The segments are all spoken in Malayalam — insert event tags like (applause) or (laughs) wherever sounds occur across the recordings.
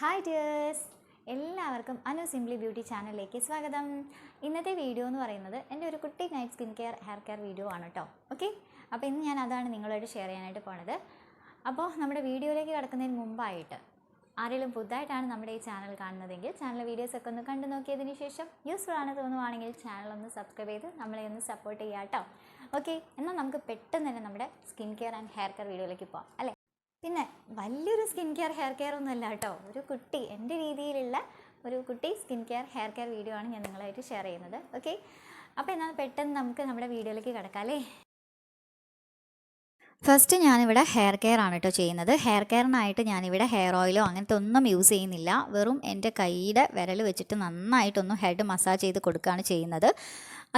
ഹായ് ഡിയേഴ്സ് എല്ലാവർക്കും അനു സിംപ്ലി ബ്യൂട്ടി ചാനലിലേക്ക് സ്വാഗതം. ഇന്നത്തെ വീഡിയോ എന്ന് പറയുന്നത് എന്റെ ഒരു കുട്ടി night skin care hair care video ആണ് കേട്ടോ ഓക്കെ അപ്പോൾ ഇന്ന് ഞാൻ അതാണ് നിങ്ങളോട് ഷെയർ ചെയ്യാനായിട്ട് പോണത്. അപ്പോൾ നമ്മുടെ വീഡിയോയിലേക്ക് കിടക്കുന്നതിന് മുമ്പായിട്ട് ആരെങ്കിലും പുതുതായിട്ടാണ് നമ്മുടെ ഈ ചാനൽ കാണുന്നതെങ്കിൽ ചാനൽ വീഡിയോസൊക്കെ ഒന്ന് കണ്ടു നോക്കിയതിന് ശേഷം യൂസ്ഫുൾ ആണ് തോന്നുവാണെങ്കിൽ ചാനൽ ഒന്ന് സബ്സ്ക്രൈബ് ചെയ്ത് നമ്മളെ ഒന്ന് സപ്പോർട്ട് ചെയ്യാം കേട്ടോ ഓക്കെ എന്നാൽ നമുക്ക് പെട്ടെന്ന് തന്നെ നമ്മുടെ skin care and hair care വീഡിയോയിലേക്ക് പോകാം അല്ലേ? പിന്നെ വലിയൊരു സ്കിൻ കെയർ ഹെയർ കെയർ ഒന്നുമല്ല കേട്ടോ. ഒരു കുട്ടി എന്റെ രീതിയിലുള്ള ഒരു കുട്ടി skin care hair care video ആണ് ഞാൻ നിങ്ങളായിട്ട് ഷെയർ ചെയ്യുന്നത്. ഓക്കെ അപ്പോൾ എന്നാൽ പെട്ടെന്ന് നമുക്ക് നമ്മുടെ വീഡിയോയിലേക്ക് കിടക്കാം അല്ലേ? ഫസ്റ്റ് ഞാനിവിടെ ഹെയർ കെയർ ആണ് കേട്ടോ ചെയ്യുന്നത്. ഹെയർ കെയറിനായിട്ട് ഞാനിവിടെ ഹെയർ ഓയിലോ അങ്ങനത്തെ ഒന്നും യൂസ് ചെയ്യുന്നില്ല. വെറും എന്റെ കൈയുടെ വിരൽ വെച്ചിട്ട് നന്നായിട്ടൊന്ന് ഹെഡ് മസാജ് ചെയ്ത് കൊടുക്കുകയാണ് ചെയ്യുന്നത്.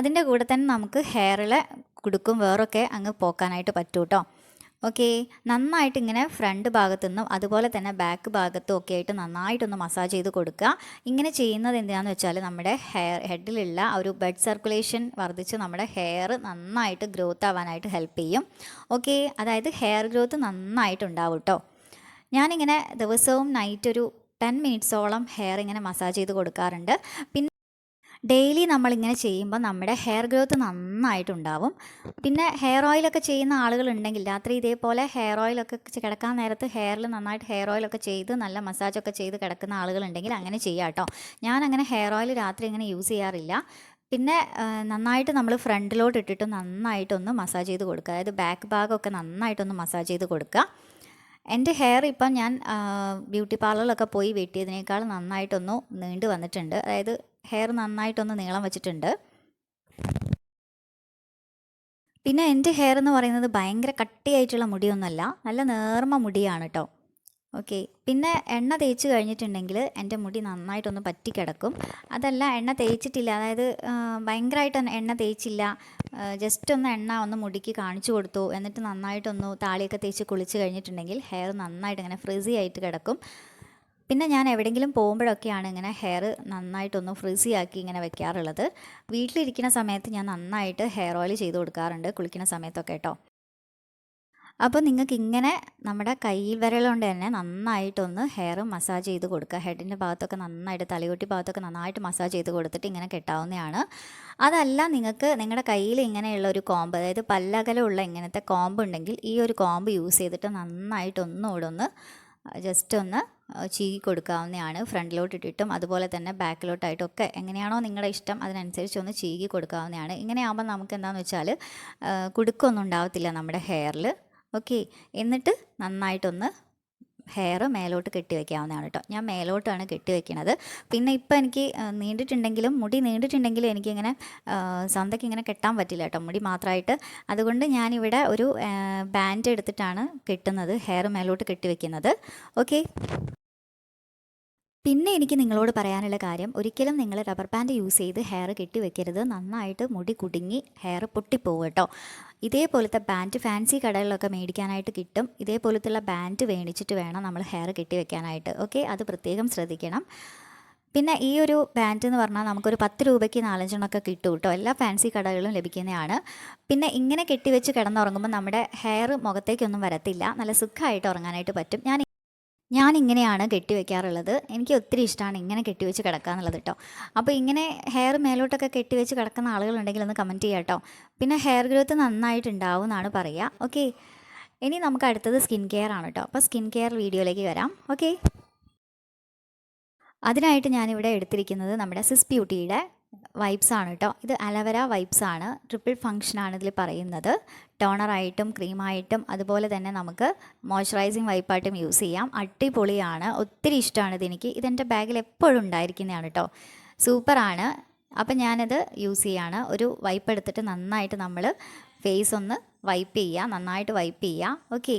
അതിന്റെ കൂടെ തന്നെ നമുക്ക് ഹെയറിലെ കൊടുക്കും വേറൊക്കെ അങ്ങ് പോക്കാനായിട്ട് പറ്റൂ കേട്ടോ. ഓക്കെ നന്നായിട്ട് ഇങ്ങനെ ഫ്രണ്ട് ഭാഗത്തു നിന്നും അതുപോലെ തന്നെ ബാക്ക് ഭാഗത്തും ഒക്കെ ആയിട്ട് നന്നായിട്ടൊന്ന് മസാജ് ചെയ്ത് കൊടുക്കുക. ഇങ്ങനെ ചെയ്യുന്നത് എന്തിനാന്ന് വെച്ചാൽ നമ്മുടെ ഹെയർ ഹെഡിലുള്ള ആ ഒരു ബ്ലഡ് സർക്കുലേഷൻ വർദ്ധിച്ച് നമ്മുടെ ഹെയർ നന്നായിട്ട് ഗ്രോത്ത് ആവാനായിട്ട് ഹെൽപ്പ് ചെയ്യും. ഓക്കെ അതായത് ഹെയർ ഗ്രോത്ത് നന്നായിട്ട് ഉണ്ടാവും കേട്ടോ ഞാനിങ്ങനെ ദിവസവും നൈറ്റ് ഒരു ടെൻ മിനിറ്റ്സോളം ഹെയർ ഇങ്ങനെ മസാജ് ചെയ്ത് കൊടുക്കാറുണ്ട്. പിന്നെ ഡെയിലി നമ്മളിങ്ങനെ ചെയ്യുമ്പോൾ നമ്മുടെ ഹെയർ ഗ്രോത്ത് നന്നായിട്ടുണ്ടാവും. പിന്നെ ഹെയർ ഓയിലൊക്കെ ചെയ്യുന്ന ആളുകളുണ്ടെങ്കിൽ രാത്രി ഇതേപോലെ ഹെയർ ഓയിലൊക്കെ കിടക്കാൻ നേരത്ത് ഹെയറിൽ നന്നായിട്ട് ഹെയർ ഓയിലൊക്കെ ചെയ്ത് നല്ല മസാജൊക്കെ ചെയ്ത് കിടക്കുന്ന ആളുകളുണ്ടെങ്കിൽ അങ്ങനെ ചെയ്യാം കേട്ടോ. ഞാൻ അങ്ങനെ ഹെയർ ഓയിൽ രാത്രി ഇങ്ങനെ യൂസ് ചെയ്യാറില്ല. പിന്നെ നന്നായിട്ട് നമ്മൾ ഫ്രണ്ടിലോട്ട് ഇട്ടിട്ട് നന്നായിട്ടൊന്ന് മസാജ് ചെയ്ത് കൊടുക്കുക. അതായത് ബാക്ക് ഭാഗമൊക്കെ നന്നായിട്ടൊന്ന് മസാജ് ചെയ്ത് കൊടുക്കുക. എന്റെ ഹെയർ ഇപ്പം ഞാൻ ബ്യൂട്ടി പാർലറിലൊക്കെ പോയി വെട്ടിയതിനേക്കാൾ നന്നായിട്ടൊന്ന് നീണ്ടു വന്നിട്ടുണ്ട് അതായത് ഹെയർ നന്നായിട്ടൊന്ന് നീളം വെച്ചിട്ടുണ്ട്. പിന്നെ എന്റെ ഹെയർ എന്ന് പറയുന്നത് ഭയങ്കര കട്ടിയായിട്ടുള്ള മുടിയൊന്നുമല്ല. നല്ല നേർമ്മ മുടിയാണ് കേട്ടോ ഓക്കെ പിന്നെ എണ്ണ തേച്ച് കഴിഞ്ഞിട്ടുണ്ടെങ്കിൽ എന്റെ മുടി നന്നായിട്ടൊന്ന് പറ്റിക്കിടക്കും. അതല്ല എണ്ണ തേച്ചിട്ടില്ല. അതായത് ഭയങ്കരമായിട്ട് എണ്ണ തേച്ചില്ല. ജസ്റ്റ് ഒന്ന് എണ്ണ ഒന്ന് മുടിക്ക് കാണിച്ചു കൊടുത്തു. എന്നിട്ട് നന്നായിട്ടൊന്ന് താളിയൊക്കെ തേച്ച് കുളിച്ച് കഴിഞ്ഞിട്ടുണ്ടെങ്കിൽ ഹെയർ നന്നായിട്ട് ഇങ്ങനെ ഫ്രിസി ആയിട്ട് കിടക്കും. പിന്നെ ഞാൻ എവിടെയെങ്കിലും പോകുമ്പോഴൊക്കെയാണ് ഇങ്ങനെ ഹെയർ നന്നായിട്ടൊന്ന് ഫ്രിസി ആക്കി ഇങ്ങനെ വെക്കാറുള്ളത്. വീട്ടിലിരിക്കുന്ന സമയത്ത് ഞാൻ നന്നായിട്ട് ഹെയർ ഓയിൽ ചെയ്ത് കൊടുക്കാറുണ്ട് കുളിക്കുന്ന സമയത്തൊക്കെ കേട്ടോ അപ്പോൾ നിങ്ങൾക്ക് ഇങ്ങനെ നമ്മുടെ കയ്യിൽ വിരലുകൊണ്ട് തന്നെ നന്നായിട്ടൊന്ന് ഹെയർ മസാജ് ചെയ്ത് കൊടുക്കുക. ഹെഡിന്റെ ഭാഗത്തൊക്കെ നന്നായിട്ട് തലയോട്ടി ഭാഗത്തൊക്കെ നന്നായിട്ട് മസാജ് ചെയ്ത് കൊടുത്തിട്ട് ഇങ്ങനെ കെട്ടാവുന്നതാണ്. അതല്ല നിങ്ങൾക്ക് നിങ്ങളുടെ കയ്യിൽ ഇങ്ങനെയുള്ള ഒരു കോമ്പ് അതായത് പല്ലകലുള്ള ഇങ്ങനത്തെ കോമ്പ് ഉണ്ടെങ്കിൽ ഈ ഒരു കോമ്പ് യൂസ് ചെയ്തിട്ട് നന്നായിട്ടൊന്നുകൂടെ ഒന്ന് ജസ്റ്റ് ഒന്ന് ചീകി കൊടുക്കാവുന്നതാണ് ഫ്രണ്ടിലോട്ട് ഇട്ടിട്ടും അതുപോലെ തന്നെ ബാക്കിലോട്ടായിട്ടും ഒക്കെ എങ്ങനെയാണോ നിങ്ങളുടെ ഇഷ്ടം അതിനനുസരിച്ച് ഒന്ന് ചീകി കൊടുക്കാവുന്നതാണ്. ഇങ്ങനെയാകുമ്പോൾ നമുക്ക് എന്താണെന്ന് വെച്ചാൽ കുടുക്കൊന്നും ഉണ്ടാവത്തില്ല നമ്മുടെ ഹെയറിൽ. ഓക്കെ. എന്നിട്ട് നന്നായിട്ടൊന്ന് ഹെയർ മേലോട്ട് കെട്ടി വെക്കാവുന്നതാണ് കേട്ടോ. ഞാൻ മേലോട്ടാണ് കെട്ടി വെക്കുന്നത് പിന്നെ ഇപ്പം എനിക്ക് നീണ്ടിട്ടുണ്ടെങ്കിലും മുടി നീണ്ടിട്ടുണ്ടെങ്കിലും എനിക്കിങ്ങനെ സ്വന്തയ്ക്ക് ഇങ്ങനെ കെട്ടാൻ പറ്റില്ല കേട്ടോ. മുടി മാത്രമായിട്ട്. അതുകൊണ്ട് ഞാനിവിടെ ഒരു ബാൻഡ് എടുത്തിട്ടാണ് കെട്ടുന്നത് ഹെയർ മേലോട്ട് കെട്ടി വെക്കുന്നത്. ഓക്കെ പിന്നെ എനിക്ക് നിങ്ങളോട് പറയാനുള്ള കാര്യം ഒരിക്കലും നിങ്ങൾ റബ്ബർ ബാൻഡ് യൂസ് ചെയ്ത് ഹെയർ കെട്ടി വെക്കരുത്. നന്നായിട്ട് മുടി കുടുങ്ങി ഹെയർ പൊട്ടിപ്പോവും കേട്ടോ. ഇതേപോലത്തെ ബാൻഡ് ഫാൻസി കടകളിലൊക്കെ മേടിക്കാനായിട്ട് കിട്ടും. ഇതേപോലത്തുള്ള ബാൻഡ് മേടിച്ചിട്ട് വേണം നമ്മൾ ഹെയർ കെട്ടി വെക്കാനായിട്ട്. ഓക്കെ അത് പ്രത്യേകം ശ്രദ്ധിക്കണം. പിന്നെ ഈ ഒരു ബാൻഡ് എന്ന് പറഞ്ഞാൽ നമുക്കൊരു പത്ത് രൂപയ്ക്ക് നാലഞ്ചെണ്ണമൊക്കെ കിട്ടും കേട്ടോ. എല്ലാ ഫാൻസി കടകളിലും ലഭിക്കുന്നതാണ്. പിന്നെ ഇങ്ങനെ കെട്ടിവെച്ച് കിടന്നുറങ്ങുമ്പോൾ നമ്മുടെ ഹെയർ മുഖത്തേക്കൊന്നും വരത്തില്ല. നല്ല സുഖമായിട്ട് ഉറങ്ങാനായിട്ട് പറ്റും. ഞാൻ ഞാൻ ഇങ്ങനെയാണ് കെട്ടിവെക്കാറുള്ളത്. എനിക്ക് ഒത്തിരി ഇഷ്ടമാണ് ഇങ്ങനെ കെട്ടിവെച്ച് കിടക്കുക എന്നുള്ളത് കേട്ടോ അപ്പോൾ ഇങ്ങനെ ഹെയർ മേലോട്ടൊക്കെ കെട്ടിവെച്ച് കിടക്കുന്ന ആളുകളുണ്ടെങ്കിൽ ഒന്ന് കമന്റ് ചെയ്യാം കേട്ടോ പിന്നെ ഹെയർ ഗ്രോത്ത് നന്നായിട്ടുണ്ടാവും എന്നാണ് പറയുക ഓക്കെ ഇനി നമുക്ക് അടുത്തത് സ്കിൻ കെയർ ആണ് കേട്ടോ അപ്പോൾ സ്കിൻ കെയർ വീഡിയോയിലേക്ക് വരാം. ഓക്കെ അതിനായിട്ട് ഞാനിവിടെ എടുത്തിരിക്കുന്നത് നമ്മുടെ സിസ് ബ്യൂട്ടിയുടെ വൈബ്സ് ആണ് കേട്ടോ ഇത് അലവര വൈബ്സ് ആണ് ട്രിപ്പിൾ ഫങ്ഷൻ ആണ് ഇതിൽ പറയുന്നത്. ടോണറായിട്ടും ക്രീമായിട്ടും അതുപോലെ തന്നെ നമുക്ക് മോയ്സ്ചറൈസിങ് വൈപ്പായിട്ടും യൂസ് ചെയ്യാം. അടിപൊളിയാണ്. ഒത്തിരി ഇഷ്ടമാണ് ഇതെനിക്ക്. ഇതെന്റെ ബാഗിൽ എപ്പോഴും ഉണ്ടായിരിക്കുന്നതാണ് കേട്ടോ സൂപ്പറാണ്. അപ്പം ഞാനിത് യൂസ് ചെയ്യാണ്. ഒരു വൈപ്പ് എടുത്തിട്ട് നന്നായിട്ട് നമ്മൾ ഫേസ് ഒന്ന് വൈപ്പ് ചെയ്യുക. നന്നായിട്ട് വൈപ്പ് ചെയ്യുക. ഓക്കെ.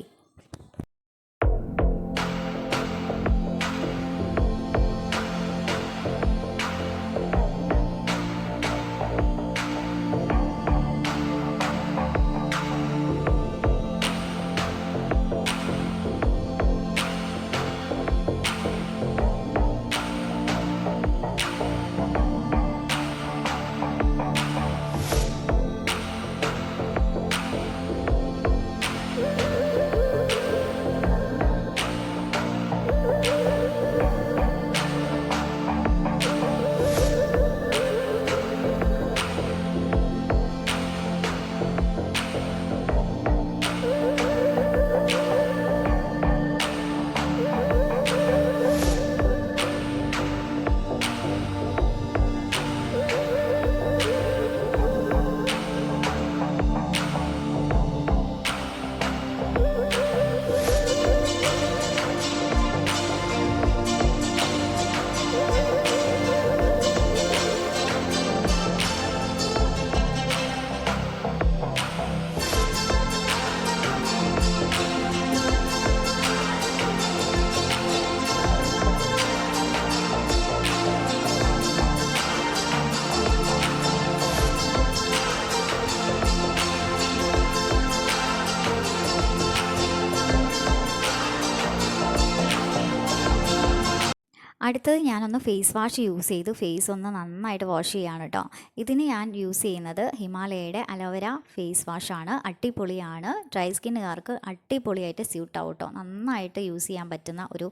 അടുത്തത് ഞാനൊന്ന് ഫേസ് വാഷ് യൂസ് ചെയ്തു. ഫേസ് ഒന്ന് നന്നായിട്ട് വാഷ് ചെയ്യാണ് കേട്ടോ ഇതിന് ഞാൻ യൂസ് ചെയ്യുന്നത് ഹിമാലയയുടെ അലോവര ഫേസ് വാഷാണ് അടിപൊളിയാണ്. ഡ്രൈ സ്കിന്നുകാർക്ക് അടിപൊളിയായിട്ട് സ്യൂട്ട് ആവും കേട്ടോ നന്നായിട്ട് യൂസ് ചെയ്യാൻ പറ്റുന്ന ഒരു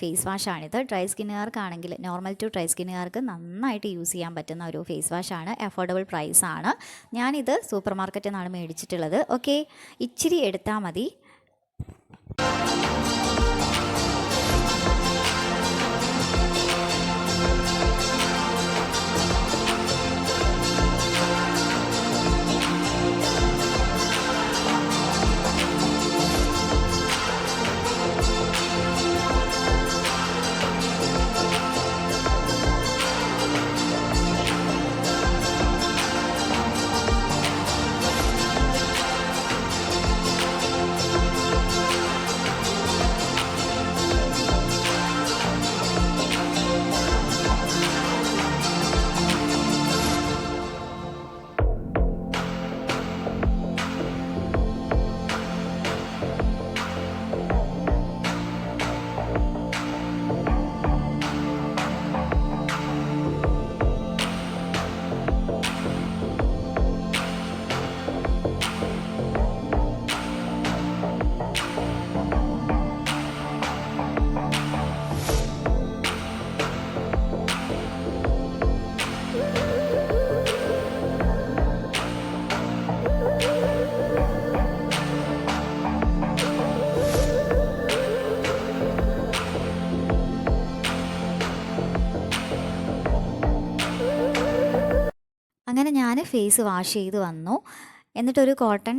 ഫേസ് വാഷാണിത് ഡ്രൈ സ്കിന്നുകാർക്കാണെങ്കിൽ നോർമൽ ടു ഡ്രൈ സ്കിന്നുകാർക്ക് നന്നായിട്ട് യൂസ് ചെയ്യാൻ പറ്റുന്ന ഒരു ഫേസ് വാഷാണ് അഫോർഡബിൾ പ്രൈസാണ് ഞാനിത് സൂപ്പർ മാർക്കറ്റിൽ നിന്നാണ് മേടിച്ചിട്ടുള്ളത്. ഓക്കെ ഇച്ചിരി എടുത്താൽ മതി. അങ്ങനെ ഞാൻ ഫേസ് വാഷ് ചെയ്ത് വന്നു. എന്നിട്ടൊരു കോട്ടൺ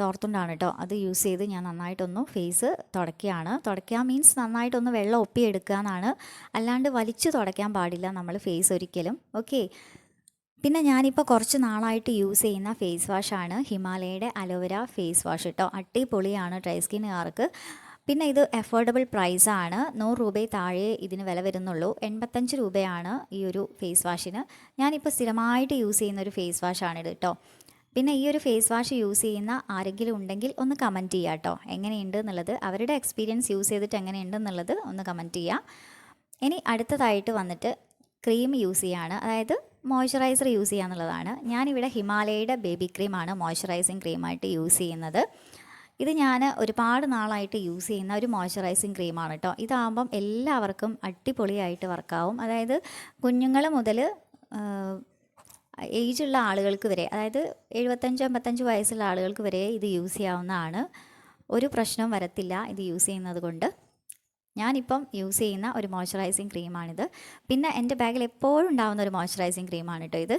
തോർത്തുണ്ടാണ് കേട്ടോ അത് യൂസ് ചെയ്ത് ഞാൻ നന്നായിട്ടൊന്ന് ഫേസ് തുടയ്ക്കുകയാണ്. തുടയ്ക്കുക മീൻസ് നന്നായിട്ടൊന്ന് വെള്ളം ഒപ്പിയെടുക്കുക എന്നാണ് അല്ലാണ്ട് വലിച്ചു തുടയ്ക്കാൻ പാടില്ല നമ്മൾ ഫേസ് ഒരിക്കലും. ഓക്കെ. പിന്നെ ഞാനിപ്പോൾ കുറച്ച് നാളായിട്ട് യൂസ് ചെയ്യുന്ന ഫേസ് വാഷാണ് ഹിമാലയയുടെ അലോവേര ഫേസ് വാഷ് കേട്ടോ അടിപൊളിയാണ് ഡ്രൈ സ്കിന്നുകാർക്ക്. പിന്നെ ഇത് അഫോർഡബിൾ ആണ്. നൂറ് രൂപയിൽ താഴെ ഇതിന് വില വരുന്നുള്ളൂ. എൺപത്തഞ്ച് രൂപയാണ് ഈ ഒരു ഫേസ് വാഷിന് ഞാനിപ്പോൾ സ്ഥിരമായിട്ട് യൂസ് ചെയ്യുന്ന ഒരു ഫേസ് വാഷാണിത് കേട്ടോ പിന്നെ ഈ ഒരു ഫേസ് വാഷ് യൂസ് ചെയ്യുന്ന ആരെങ്കിലും ഉണ്ടെങ്കിൽ ഒന്ന് കമന്റ് ചെയ്യുക കേട്ടോ എങ്ങനെയുണ്ട് എന്നുള്ളത് അവരുടെ എക്സ്പീരിയൻസ് യൂസ് ചെയ്തിട്ട് എങ്ങനെയുണ്ട് എന്നുള്ളത് ഒന്ന് കമന്റ് ചെയ്യുക ഇനി അടുത്തതായിട്ട് വന്നിട്ട് ക്രീം യൂസ് ചെയ്യാണ്. അതായത് മോയ്സ്ചറൈസർ യൂസ് ചെയ്യുക എന്നുള്ളതാണ് ഞാനിവിടെ ഹിമാലയയുടെ ബേബി ക്രീമാണ് മോയ്സ്ചറൈസിങ് ക്രീമായിട്ട് യൂസ് ചെയ്യുന്നത്. ഇത് ഞാൻ ഒരുപാട് നാളായിട്ട് യൂസ് ചെയ്യുന്ന ഒരു മോയ്സ്ചറൈസിങ് ക്രീമാണ് കേട്ടോ ഇതാകുമ്പം എല്ലാവർക്കും അടിപൊളിയായിട്ട് വർക്കാവും. അതായത് കുഞ്ഞുങ്ങൾ മുതൽ ഏജുള്ള ആളുകൾക്ക് വരെ അതായത് എഴുപത്തഞ്ച് അമ്പത്തഞ്ച് വയസ്സുള്ള ആളുകൾക്ക് വരെ ഇത് യൂസ് ചെയ്യാവുന്നതാണ്. ഒരു പ്രശ്നവും വരത്തില്ല ഇത് യൂസ് ചെയ്യുന്നത് കൊണ്ട്. ഞാനിപ്പം യൂസ് ചെയ്യുന്ന ഒരു മോയ്സ്ചറൈസിങ് ക്രീമാണിത്. പിന്നെ എന്റെ ബാഗിൽ എപ്പോഴും ഉണ്ടാകുന്ന ഒരു മോയ്സ്ചറൈസിങ് ക്രീമാണ് കേട്ടോ ഇത്.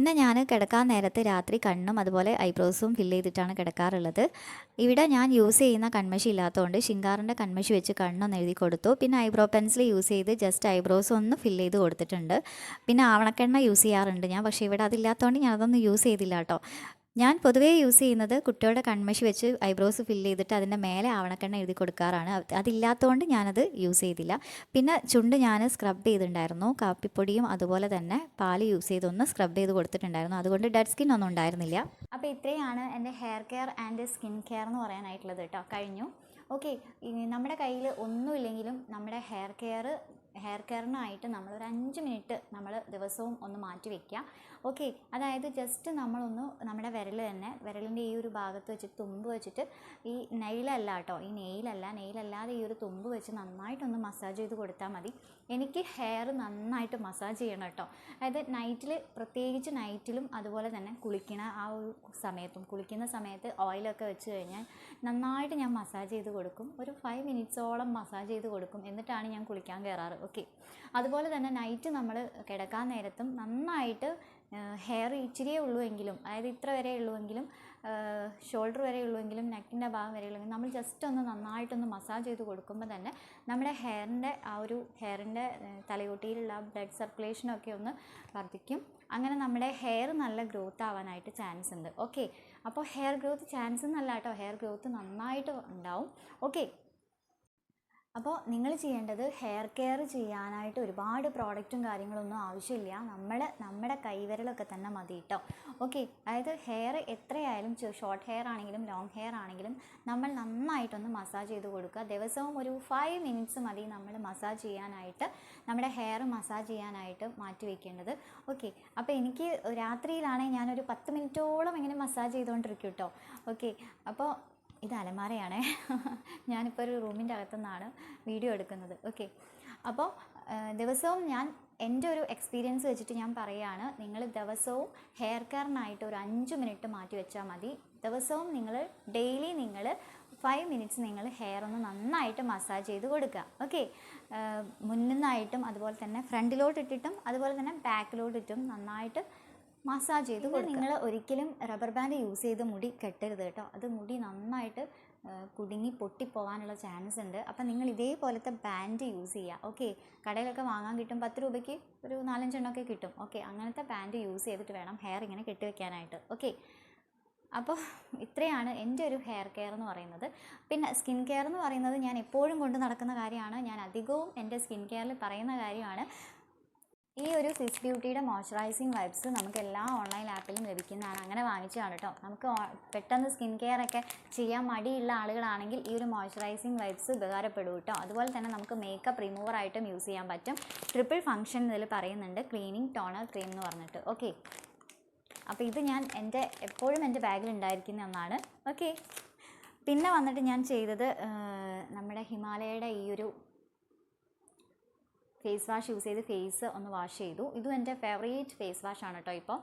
പിന്നെ ഞാൻ കിടക്കാൻ നേരത്ത് രാത്രി കണ്ണും അതുപോലെ ഐബ്രോസും ഫില്ല് ചെയ്തിട്ടാണ് കിടക്കാറുള്ളത്. ഇവിടെ ഞാൻ യൂസ് ചെയ്യുന്ന കൺമഷി ഇല്ലാത്തതുകൊണ്ട് ഷിങ്കാറിന്റെ കൺമഷി വെച്ച് കണ്ണൊന്ന് എഴുതി കൊടുത്തു. പിന്നെ ഐബ്രോ പെൻസിൽ യൂസ് ചെയ്ത് ജസ്റ്റ് ഐബ്രോസ് ഒന്ന് ഫില്ല് ചെയ്ത് കൊടുത്തിട്ടുണ്ട്. പിന്നെ ആവണക്കെണ്ണ യൂസ് ചെയ്യാറുണ്ട് ഞാൻ. പക്ഷേ ഇവിടെ അതില്ലാത്തതുകൊണ്ട് ഞാനതൊന്നും യൂസ് ചെയ്തില്ല കേട്ടോ. ഞാൻ പൊതുവേ യൂസ് ചെയ്യുന്നത് കുട്ടികളുടെ കൺമഷി വെച്ച് ഐബ്രോസ് ഫില്ല് ചെയ്തിട്ട് അതിന്റെ മേലെ ആവണക്കെണ്ണ എഴുതി കൊടുക്കാറാണ്. അത് അതില്ലാത്തതുകൊണ്ട് ഞാനത് യൂസ് ചെയ്തില്ല. പിന്നെ ചുണ്ട് ഞാൻ സ്ക്രബ് ചെയ്തിട്ടുണ്ടായിരുന്നു. കാപ്പിപ്പൊടിയും അതുപോലെ തന്നെ പാൽ യൂസ് ചെയ്തൊന്ന് സ്ക്രബ് ചെയ്ത് കൊടുത്തിട്ടുണ്ടായിരുന്നു. അതുകൊണ്ട് ഡെഡ് സ്കിൻ ഒന്നും ഉണ്ടായിരുന്നില്ല. അപ്പോൾ ഇത്രയാണ് എന്റെ hair care and skin care എന്ന് പറയാനായിട്ടുള്ളത് കേട്ടോ. കഴിഞ്ഞു. ഓക്കെ. നമ്മുടെ കയ്യിൽ ഒന്നുമില്ലെങ്കിലും നമ്മുടെ ഹെയർ കെയർ ഹെയർ കെയറിനായിട്ട് നമ്മളൊരു അഞ്ച് മിനിറ്റ് നമ്മൾ ദിവസവും ഒന്ന് മാറ്റി വെക്കുക. ഓക്കെ അതായത് ജസ്റ്റ് നമ്മളൊന്ന് നമ്മുടെ വിരൽ തന്നെ വിരലിന്റെ ഈ ഒരു ഭാഗത്ത് വെച്ചിട്ട് തുമ്പ് വെച്ചിട്ട് ഈ നെയിലല്ല കേട്ടോ ഈ നെയിലല്ല നെയിലല്ലാതെ ഈ ഒരു തുമ്പ് വെച്ച് നന്നായിട്ടൊന്ന് മസാജ് ചെയ്ത് കൊടുത്താൽ മതി. എനിക്ക് ഹെയർ നന്നായിട്ട് മസാജ് ചെയ്യണം കേട്ടോ അതായത് നൈറ്റിൽ പ്രത്യേകിച്ച് നൈറ്റിലും അതുപോലെ തന്നെ കുളിക്കണ ആ ഒരു സമയത്തും കുളിക്കുന്ന സമയത്ത് ഓയിലൊക്കെ വെച്ച് കഴിഞ്ഞാൽ നന്നായിട്ട് ഞാൻ മസാജ് ചെയ്ത് കൊടുക്കും. ഒരു ഫൈവ് മിനിറ്റ്സോളം മസാജ് ചെയ്ത് കൊടുക്കും. എന്നിട്ടാണ് ഞാൻ കുളിക്കാൻ കയറാറ്. ഓക്കെ അതുപോലെ തന്നെ നൈറ്റ് നമ്മൾ കിടക്കാൻ നേരത്തും നന്നായിട്ട് ഹെയർ ഇച്ചിരിയേ ഉള്ളൂ എങ്കിലും അതായത് ഇത്ര വരെ ഉള്ളുവെങ്കിലും ഷോൾഡർ വരെ ഉള്ളുവെങ്കിലും നെക്കിന്റെ ഭാഗം വരെ ഉള്ളെങ്കിലും നമ്മൾ ജസ്റ്റ് ഒന്ന് നന്നായിട്ടൊന്ന് മസാജ് ചെയ്ത് കൊടുക്കുമ്പോൾ തന്നെ നമ്മുടെ ഹെയറിന്റെ ആ ഒരു ഹെയറിന്റെ തലയോട്ടിയിലുള്ള ബ്ലഡ് സർക്കുലേഷനൊക്കെ ഒന്ന് വർദ്ധിക്കും. അങ്ങനെ നമ്മുടെ ഹെയർ നല്ല ഗ്രോത്ത് ആവാനായിട്ട് ചാൻസ് ഉണ്ട്. ഓക്കെ അപ്പോൾ ഹെയർ ഗ്രോത്ത് ചാൻസ് എന്നല്ല കേട്ടോ ഹെയർ ഗ്രോത്ത് നന്നായിട്ട് ഉണ്ടാവും. ഓക്കെ അപ്പോൾ നിങ്ങൾ ചെയ്യേണ്ടത് ഹെയർ കെയർ ചെയ്യാനായിട്ട് ഒരുപാട് പ്രോഡക്റ്റും കാര്യങ്ങളൊന്നും ആവശ്യമില്ല. നമ്മൾ നമ്മുടെ കൈവിരലൊക്കെ തന്നെ മതി കേട്ടോ ഓക്കെ അതായത് ഹെയർ എത്രയായാലും ഷോർട്ട് ഹെയർ ആണെങ്കിലും ലോങ് ഹെയർ ആണെങ്കിലും നമ്മൾ നന്നായിട്ടൊന്ന് മസാജ് ചെയ്ത് കൊടുക്കുക. ദിവസവും ഒരു ഫൈവ് മിനിറ്റ്സ് മതി നമ്മൾ മസാജ് ചെയ്യാനായിട്ട് നമ്മുടെ ഹെയർ മസാജ് ചെയ്യാനായിട്ട് മാറ്റി വയ്ക്കേണ്ടത് ഓക്കെ അപ്പോൾ എനിക്ക് രാത്രിയിലാണെങ്കിൽ ഞാനൊരു പത്ത് മിനിറ്റോളം ഇങ്ങനെ മസാജ് ചെയ്തുകൊണ്ടിരിക്കും കേട്ടോ ഓക്കെ അപ്പോൾ ഇത് അലമാരയാണ്. ഞാനിപ്പോൾ ഒരു റൂമിന്റെ അകത്തുനിന്നാണ് വീഡിയോ എടുക്കുന്നത്. ഓക്കെ അപ്പോൾ ദിവസവും ഞാൻ എന്റെ ഒരു എക്സ്പീരിയൻസ് വെച്ചിട്ട് ഞാൻ പറയുകയാണ് നിങ്ങൾ ദിവസവും ഹെയർ കെയറിനായിട്ട് ഒരു അഞ്ച് മിനിറ്റ് മാറ്റി വെച്ചാൽ മതി. ദിവസവും നിങ്ങൾ ഡെയിലി നിങ്ങൾ ഫൈവ് മിനിറ്റ്സ് നിങ്ങൾ ഹെയർ ഒന്ന് നന്നായിട്ട് മസാജ് ചെയ്ത് കൊടുക്കുക. ഓക്കെ മുന്നിന്നായിട്ടും അതുപോലെ തന്നെ ഫ്രണ്ടിലോട്ട് ഇട്ടിട്ടും അതുപോലെ തന്നെ ബാക്കിലോട്ടിട്ടും നന്നായിട്ട് മസാജ് ചെയ്ത് നിങ്ങൾ ഒരിക്കലും റബ്ബർ ബാൻഡ് യൂസ് ചെയ്ത് മുടി കെട്ടരുത് കേട്ടോ. അത് മുടി നന്നായിട്ട് കുടുങ്ങി പൊട്ടിപ്പോവാനുള്ള ചാൻസ് ഉണ്ട്. അപ്പം നിങ്ങൾ ഇതേപോലത്തെ ബാൻഡ് യൂസ് ചെയ്യുക ഓക്കെ കടയിലൊക്കെ വാങ്ങാൻ കിട്ടും പത്ത് രൂപയ്ക്ക് ഒരു നാലഞ്ചെണ്ണമൊക്കെ കിട്ടും. ഓക്കെ അങ്ങനത്തെ ബാൻഡ് യൂസ് ചെയ്തിട്ട് വേണം ഹെയർ ഇങ്ങനെ കെട്ടിവെക്കാനായിട്ട്. ഓക്കെ അപ്പോൾ ഇത്രയാണ് എന്റെ ഒരു ഹെയർ കെയർ എന്ന് പറയുന്നത്. പിന്നെ സ്കിൻ കെയർ എന്ന് പറയുന്നത് ഞാൻ എപ്പോഴും കൊണ്ട് നടക്കുന്ന കാര്യമാണ്. ഞാൻ അധികവും എന്റെ സ്കിൻ കെയറിൽ പറയുന്ന കാര്യമാണ്. ഈ ഒരു സിസ് ബ്യൂട്ടിയുടെ മോയ്സ്ചറൈസിങ് വൈബ്സ് നമുക്ക് എല്ലാ ഓൺലൈൻ ആപ്പിലും ലഭിക്കുന്നതാണ്. അങ്ങനെ വാങ്ങിച്ചതാണ് കേട്ടോ നമുക്ക് പെട്ടെന്ന് സ്കിൻ കെയർ ഒക്കെ ചെയ്യാൻ മടിയുള്ള ആളുകളാണെങ്കിൽ ഈ ഒരു മോയ്സ്ചറൈസിങ് വൈബ്സ് ഉപകാരപ്പെടും കേട്ടോ അതുപോലെ തന്നെ നമുക്ക് മേക്കപ്പ് റിമൂവർ ആയിട്ടും യൂസ് ചെയ്യാൻ പറ്റും. ട്രിപ്പിൾ ഫംഗ്ഷൻ ഇതിൽ പറയുന്നുണ്ട്. ക്ലീനിങ് ടോണർ ക്രീം എന്ന് പറഞ്ഞിട്ട്. ഓക്കെ അപ്പോൾ ഇത് ഞാൻ എന്റെ എപ്പോഴും എന്റെ ബാഗിൽ ഉണ്ടായിരിക്കുന്ന ഒന്നാണ്. ഓക്കെ പിന്നെ വന്നിട്ട് ഞാൻ ചെയ്തത് നമ്മുടെ ഹിമാലയയുടെ ഈ ഒരു ഫേസ് വാഷ് യൂസ് ചെയ്ത് ഫേസ് ഒന്ന് വാഷ് ചെയ്തു. ഇതും എന്റെ ഫേവറേറ്റ് ഫേസ് വാഷ് ആണ് കേട്ടോ ഇപ്പോൾ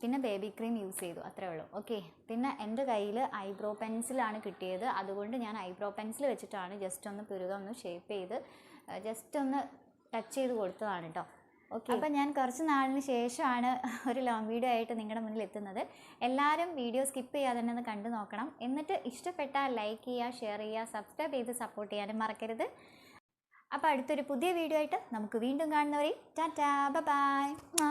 പിന്നെ ബേബി ക്രീം യൂസ് ചെയ്തു അത്രേ ഉള്ളൂ. ഓക്കെ പിന്നെ എന്റെ കയ്യിൽ ഐബ്രോ പെൻസിലാണ് കിട്ടിയത്. അതുകൊണ്ട് ഞാൻ ഐബ്രോ പെൻസിൽ വെച്ചിട്ടാണ് ജസ്റ്റ് ഒന്ന് പുരുക ഒന്ന് ഷേപ്പ് ചെയ്ത് ജസ്റ്റ് ഒന്ന് ടച്ച് ചെയ്ത് കൊടുത്തതാണ് കേട്ടോ ഓക്കെ അപ്പം ഞാൻ കുറച്ച് നാളിന് ശേഷമാണ് (laughs) ഒരു ലോങ് വീഡിയോ ആയിട്ട് നിങ്ങളുടെ മുന്നിൽ എത്തുന്നത്. എല്ലാവരും വീഡിയോ സ്കിപ്പ് ചെയ്യാതെ തന്നെ ഒന്ന് കണ്ടു നോക്കണം. എന്നിട്ട് ഇഷ്ടപ്പെട്ടാൽ ലൈക്ക് ചെയ്യുക ഷെയർ ചെയ്യുക സബ്സ്ക്രൈബ് ചെയ്ത് സപ്പോർട്ട് ചെയ്യാനും മറക്കരുത്. അപ്പോൾ അടുത്തൊരു പുതിയ വീഡിയോ ആയിട്ട് നമുക്ക് വീണ്ടും കാണുന്നവരെ ടാറ്റാ ബൈ ആ.